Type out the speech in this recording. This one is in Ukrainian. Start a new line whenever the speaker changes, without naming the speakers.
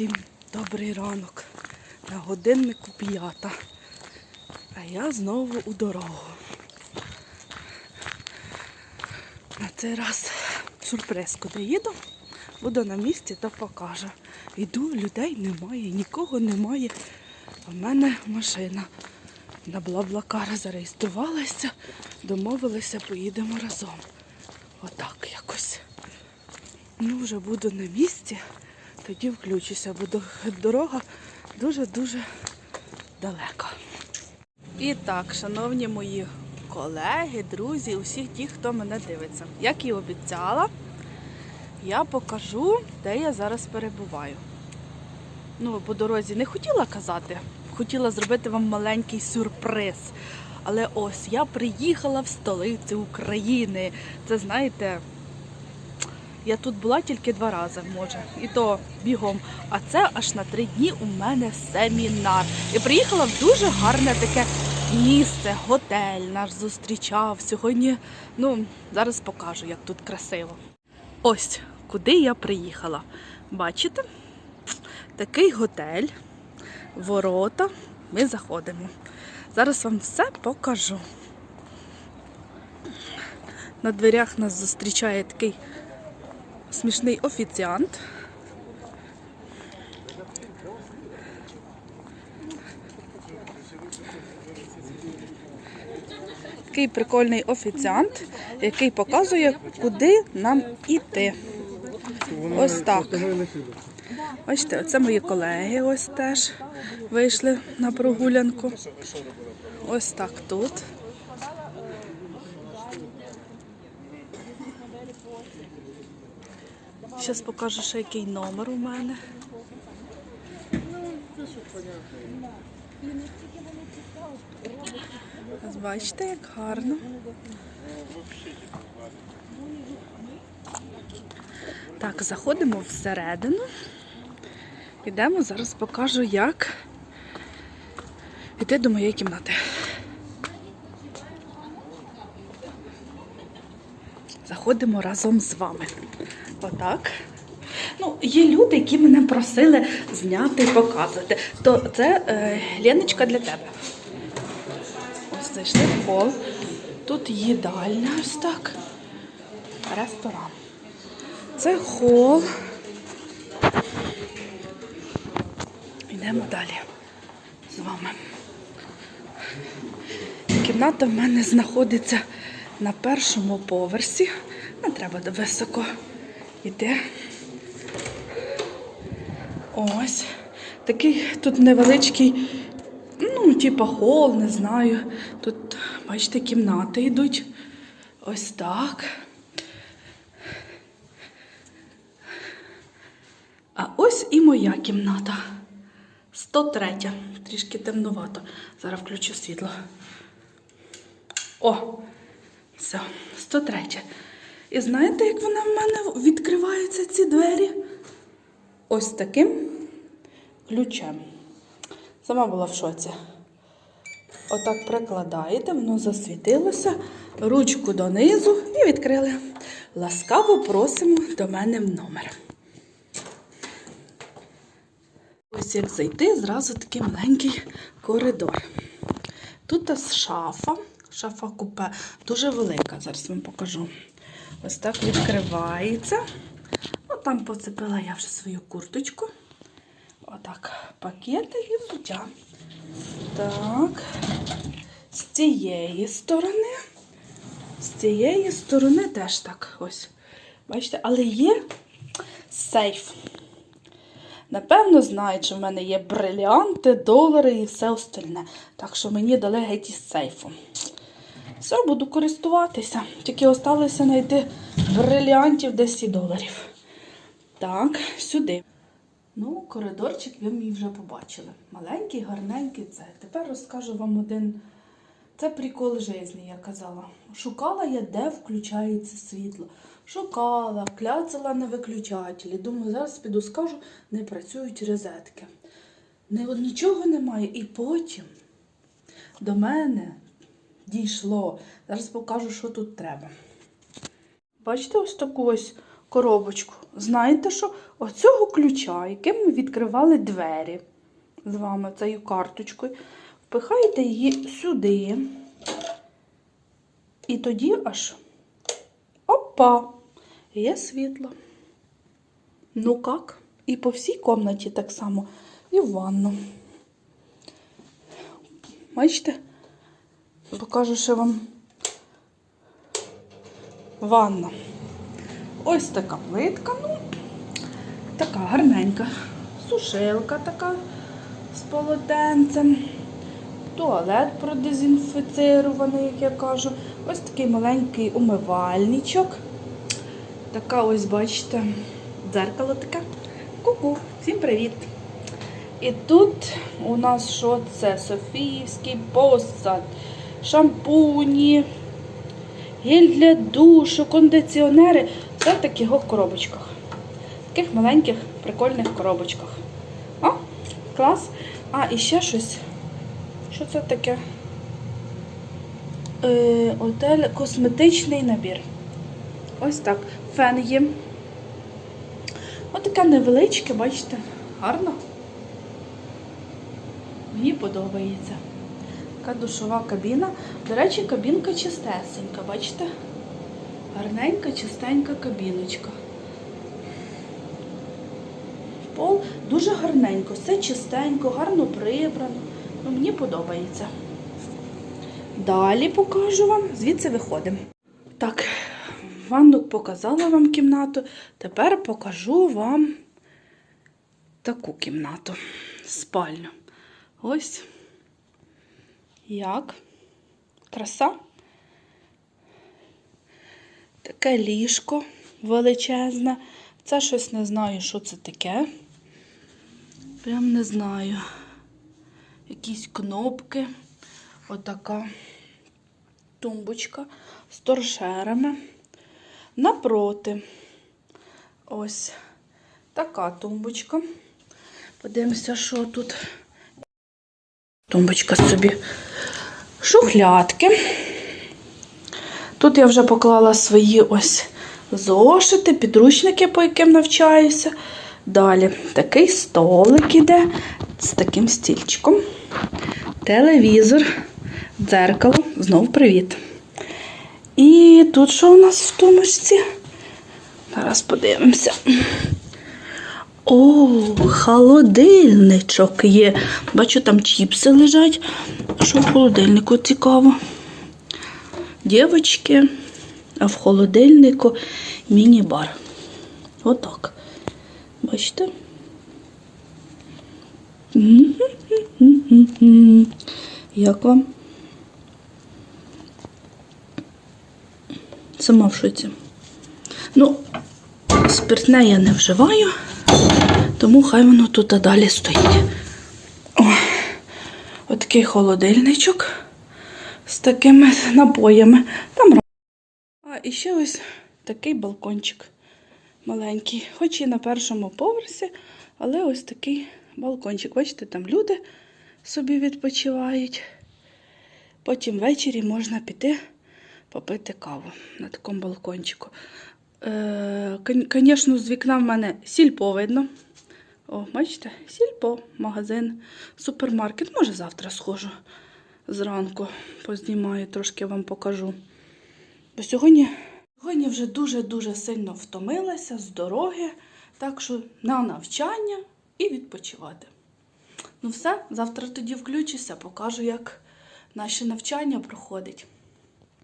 Всім добрий ранок. На годиннику п'ята. А я знову у дорогу. На цей раз сюрприз, куди їду, буду на місці та покажу. Йду, людей немає, нікого немає. А в мене машина на Блаблакар зареєструвалася, домовилися, поїдемо разом. Отак якось. Ну, вже буду на місці, тоді включуся, бо дорога дуже-дуже далека. І так, шановні мої колеги, друзі, усіх ті, хто мене дивиться. Як і обіцяла, я покажу, де я зараз перебуваю. Ну, по дорозі не хотіла казати, хотіла зробити вам маленький сюрприз. Але ось я приїхала в столицю України. Це знаєте, я тут була тільки два рази, може, і то бігом. А це аж на три дні у мене семінар. І приїхала в дуже гарне таке місце, готель наш зустрічав. Сьогодні, ну, зараз покажу, як тут красиво. Ось куди я приїхала. Бачите? Такий готель, ворота. Ми заходимо. Зараз вам все покажу. На дверях нас зустрічає такий смішний офіціант. Такий прикольний офіціант, який показує, куди нам іти. Ось так. Бачите, це мої колеги ось теж вийшли на прогулянку. Ось так тут. Зараз покажу ще який номер у мене. Ось бачите, як гарно. Так, заходимо всередину. Ідемо, зараз покажу, як йти до моєї кімнати. Заходимо разом з вами. Отак. Ну, є люди, які мене просили зняти і показувати. То це е, Леночка для тебе. Ось зайшли в хол. Тут їдальня ось так. Ресторан. Це хол. Йдемо далі з вами. Кімната в мене знаходиться на першому поверсі. Не треба високо йти. Ось. Такий тут невеличкий, ну, типа хол, не знаю. Тут, бачите, кімнати йдуть. Ось так. А ось і моя кімната. 103. Трішки темнувато. Зараз включу світло. О! Все, 103. І знаєте, як вона в мене відкриваються ці двері? Ось таким ключем. Сама була в шоці. Отак прикладаєте, воно засвітилося, ручку донизу і відкрили. Ласкаво просимо до мене в номер. Ось як зайти, зразу такий маленький коридор. Тут шафа, шафа купе, дуже велика, зараз вам покажу. Ось так відкривається. Ну, там поцепила я вже свою курточку. Отак, пакети і взуття. Так, з цієї сторони, з цієї сторони теж так ось. Бачите, але є сейф. Напевно, знають, що в мене є бриліанти, долари і все остальне. Так що мені дали геть із сейфу. Все, буду користуватися. Тільки осталося знайти бриліантів 10 доларів. Так, сюди. Ну, коридорчик ви мій вже побачили. Маленький, гарненький це. Тепер розкажу вам один. Це прикол житті, я казала. Шукала я, де включається світло. Шукала, кляцала на виключателі. Думаю, зараз піду скажу, не працюють розетки. Нічого немає. І потім до мене дійшло. Зараз покажу, що тут треба. Бачите, ось таку ось коробочку. Знаєте що? Оцього ключа, яким ми відкривали двері з вами цією карточкою, впихаєте її сюди. І тоді аж опа! Є світло. Ну як? І по всій кімнаті так само, і в ванну. Бачите? Покажу ще вам ванна. Ось така плитка, ну, така гарненька. Сушилка така з полотенцем. Туалет продезінфіцирований, як я кажу. Ось такий маленький умивальничок. Така ось, бачите, дзеркало таке. Ку-ку, всім привіт! І тут у нас що це? Софіївський посад, шампуні, гель для душу, кондиціонери. Все в таких коробочках. Таких маленьких, прикольних коробочках. О, клас. А, і ще щось. Що це таке? Е, Отель косметичний набір. Ось так. Фен є. Ось таке невеличке, бачите, гарно. Мені подобається. Така душова кабіна. До речі, кабінка чистесенька, бачите? Гарненька, чистенька кабіночка. Пол дуже гарненько, все чистенько, гарно прибрано. Ну, мені подобається. Далі покажу вам, звідси виходимо. Так, ванну показала вам кімнату. Тепер покажу вам таку кімнату, спальню. Ось як. Краса. Таке ліжко величезне. Це щось не знаю, що це таке. Прям не знаю. Якісь кнопки. Отака тумбочка з торшерами. Напроти. Ось така тумбочка. Подивимося, що тут. Тумбочка собі. Шухлядки. Тут я вже поклала свої ось зошити, підручники, по яким навчаюся. Далі такий столик іде з таким стільчиком. Телевізор, дзеркало, знов привіт. І тут що у нас в тумочці? Зараз подивимося. О, холодильничок є. Бачу, там чіпси лежать. Що в холодильнику цікаво? Дівочки, а в холодильнику міні-бар. Отак. Бачите? Як вам? Сама в шоці. Ну, спиртне я не вживаю, тому хай воно тут далі стоїть. Отакий холодильничок з такими напоями. Там А і ще ось такий балкончик маленький. Хоч і на першому поверсі, але ось такий балкончик. Бачите, там люди собі відпочивають. Потім ввечері можна піти попити каву на такому балкончику. Е, Звісно, з вікна в мене сільпо видно. О, бачите, сільпо, магазин, супермаркет. Може, завтра схожу зранку, познімаю, трошки вам покажу. Бо сьогодні, сьогодні вже дуже-дуже сильно втомилася з дороги, так що на навчання і відпочивати. Ну все, завтра тоді включуся, покажу, як наше навчання проходить.